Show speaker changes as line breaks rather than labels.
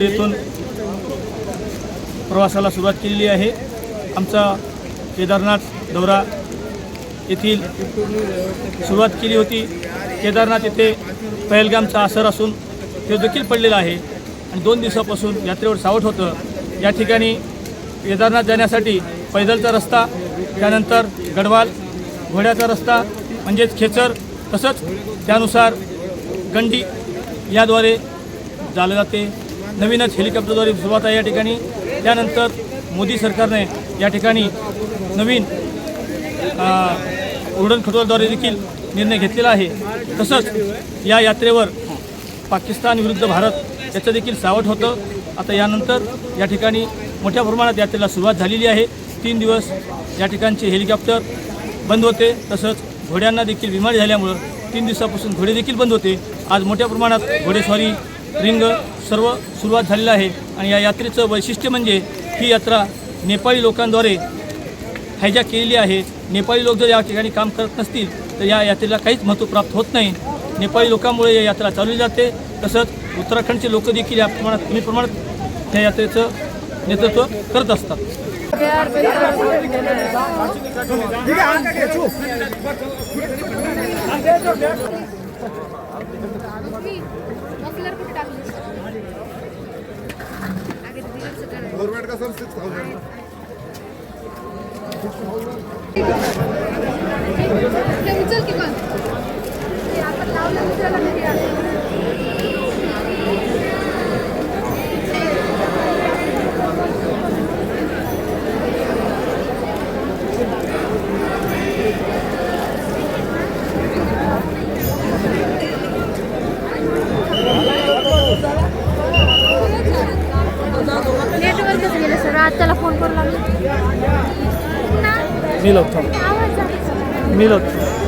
येथून प्रवासाला सुरुवात केलेली आहे. आमचा केदारनाथ दौरा येथील सुरुवात केली होती. केदारनाथ येथे पहलगामचा असर असून ते देखील पडलेला आहे. आणि दोन दिवसापासून यात्रेवर सावट होतं. या ठिकाणी केदारनाथ जाण्यासाठी पैदलचा रस्ता त्यानंतर गडवाल घोड्याचा रस्ता म्हणजेच खेचर तसंच त्यानुसार गंडी याद्वारे झालं जाते. नवीनच हेलिकॉप्टरद्वारे सुरुवात आहे या ठिकाणी. त्यानंतर मोदी सरकारने या ठिकाणी नवीन अ, खटोलद्वारे देखील निर्णय घेतलेला आहे. तसंच या यात्रेवर पाकिस्तान विरुद्ध भारत याचं देखील सावट होतं. आता यानंतर या ठिकाणी मोठ्या प्रमाणात यात्रेला सुरुवात झालेली आहे. तीन दिवस या ठिकाणचे हेलिकॉप्टर बंद होते. तसंच घोड्यांना देखील बिमारी झाल्यामुळं तीन दिवसापासून घोडे देखील बंद होते. आज मोठ्या प्रमाणात घोडेस्वारी रिंग सर्व सुरुवात झालेलं आहे. आणि या यात्रेचं वैशिष्ट्य म्हणजे ही यात्रा नेपाळी लोकांद्वारे हायजॅक केलेली आहे. नेपाळी लोक जर या ठिकाणी काम करत नसतील तर या यात्रेला काहीच महत्त्व प्राप्त होत नाही. नेपाळी लोकांमुळे या यात्रा चालवली जाते. तसंच उत्तराखंडचे लोक देखील या प्रमाणात कमी प्रमाणात या यात्रेचं नेतृत्व करत असतात.
सगळं
गव्हर्नमेंट का सर सिक्स
आज त्याला फोन करू लागले. आला.
मिळत